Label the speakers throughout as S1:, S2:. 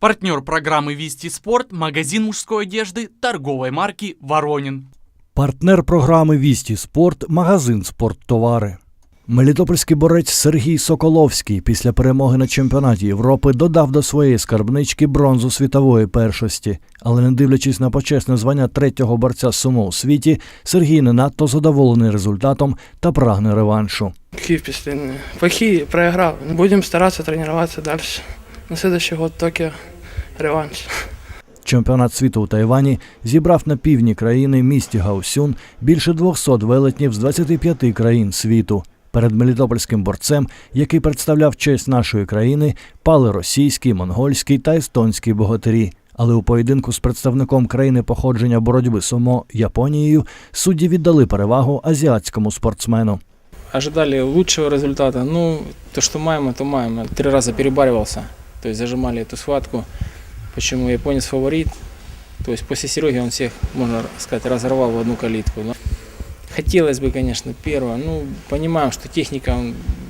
S1: Партнер программы «Вести спорт» – магазин мужской одежды торговой марки «Воронин».
S2: Партнер програми Вісті Спорт, магазин Спорттовари. Мелітопольський борець Сергій Соколовський після перемоги на чемпіонаті Європи додав до своєї скарбнички бронзу світової першості. Але не дивлячись на почесне звання третього борця сумо у світі, Сергій не надто задоволений результатом та прагне реваншу.
S3: Какие впечатления? Плохие, проиграл. Будем стараться тренироваться дальше. На следующий год Токио реванш.
S2: Чемпіонат світу у Тайвані зібрав на півдні країни місті Гаусюн більше 200 велетнів з 25 країн світу. Перед мелітопольським борцем, який представляв честь нашої країни, пали російський, монгольський та естонський богатирі. Але у поєдинку з представником країни походження боротьби сумо Японією судді віддали перевагу азіатському спортсмену.
S4: Ожидали лучшего результата. Ну, то, что маем, то маем. Три раза перебаривался. То есть зажимали эту схватку. Почему японец фаворит? То есть после Сереги он всех, можно сказать, разорвал в одну калитку. Но хотелось бы, конечно, первое. Ну, понимаем, что техника,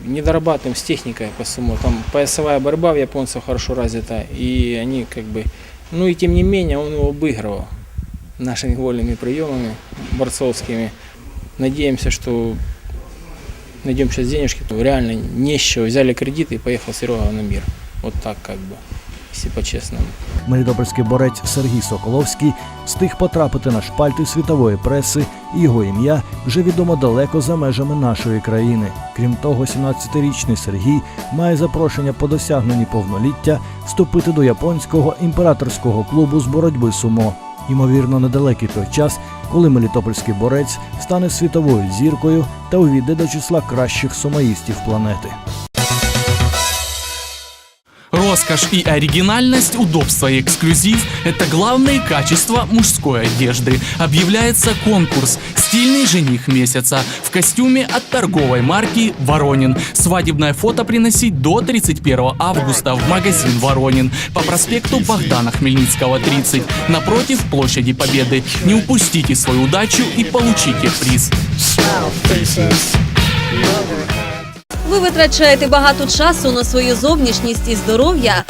S4: не дорабатываем с техникой по сумо. Там поясовая борьба в японцев хорошо развита. И они как бы... Ну и тем не менее он его обыгрывал нашими вольными приемами борцовскими. Надеемся, что найдем сейчас денежки, реально чего. Взяли кредит и поехал Серега на мир. Вот так как бы, если по-честному.
S2: Мелітопольський борець Сергій Соколовський встиг потрапити на шпальти світової преси, і його ім'я вже відомо далеко за межами нашої країни. Крім того, 17-річний Сергій має запрошення по досягненні повноліття вступити до японського імператорського клубу з боротьби сумо. Ймовірно, недалекий той час, коли мелітопольський борець стане світовою зіркою та увійде до числа кращих сумоїстів планети.
S1: Роскошь и оригинальность, удобство и эксклюзив – это главные качества мужской одежды. Объявляется конкурс «Стильный жених месяца» в костюме от торговой марки «Воронин». Свадебное фото приносить до 31 августа в магазин «Воронин» по проспекту Богдана Хмельницкого, 30, напротив площади Победы. Не упустите свою удачу и получите приз.
S5: Ви витрачаєте багато часу на свою зовнішність і здоров'я.